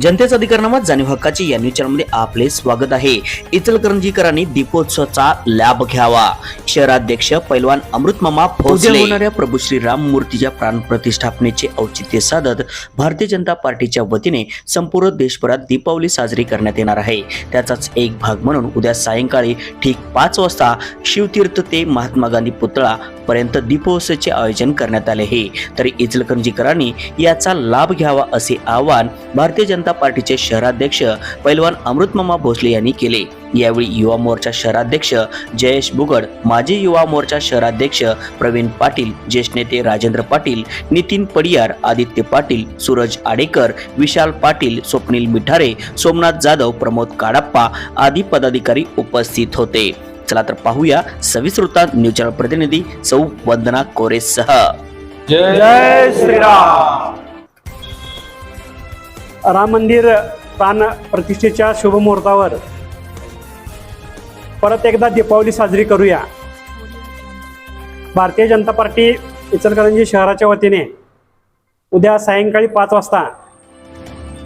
जनतेचा अधिकारनामात जाणीव हक्काची या न्यूज चॅनलमध्ये आपले स्वागत आहे. इचलकरंजीकरांनी दीपोत्सवाचा लाभ घ्यावा. शहराध्यक्ष पैलवान अमृतमामा उद्या होणाऱ्या प्रभू श्री राम मूर्तीच्या प्राण प्रतिष्ठापनेचे औचित्य साधत भारतीय जनता पार्टीच्या वतीने संपूर्ण देशभरात दीपावली साजरी करण्यात येणार आहे. त्याचाच एक भाग म्हणून उद्या सायंकाळी ठीक पाच वाजता शिवतीर्थ ते महात्मा गांधी पुतळा पर्यंत दीपोत्सवचे आयोजन करण्यात आले आहे. तरी इचलकरंजीकरांनी याचा लाभ घ्यावा असे आवाहन भारतीय जनता पार्टीचे शहराध्यक्ष पैलवान अमृतमामा भोसले यांनी केले. यावेळी युवा मोर्चा शहराध्यक्ष जयेश बुगड माजी युवा मोर्चा शहराध्यक्ष प्रवीण पाटील ज्येष्ठ नेते राजेंद्र पाटील नितीन पडियार आदित्य पाटील सूरज आडेकर विशाल पाटील स्वप्नील मिठारे सोमनाथ जाधव प्रमोद काडाप्पा आदी पदाधिकारी उपस्थित होते. चला तर पाहूया सविस्तर वृत्तांत न्यूज चॅनल प्रतिनिधी सौ वंदना कोरेसह जय श्रीराम. राम मंदिर प्राण प्रतिष्ठेच्या शुभ मुहूर्तावर परत एकदा दीपावली साजरी करूया. भारतीय जनता पार्टी इचलकरंजी शहराच्या वतीने उद्या सायंकाळी पाच वाजता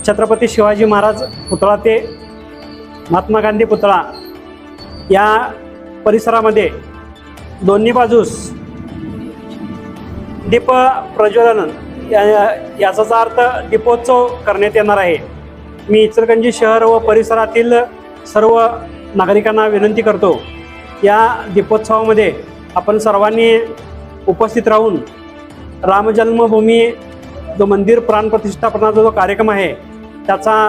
छत्रपती शिवाजी महाराज पुतळा ते महात्मा गांधी पुतळा या परिसरामध्ये दोन्ही बाजूस दीप प्रज्वलन या- याचाच अर्थ दीपोत्सव करण्यात येणार आहे. मी इचलकंजी शहर व परिसरातील सर्व नागरिकांना विनंती करतो या दीपोत्सवामध्ये आपण सर्वांनी उपस्थित राहून रामजन्मभूमी जो मंदिर प्राण प्रतिष्ठापनाचा जो कार्यक्रम आहे त्याचा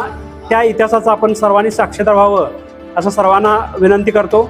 त्या इतिहासाचा आपण सर्वांनी साक्षीदार व्हावं असं सर्वांना विनंती करतो.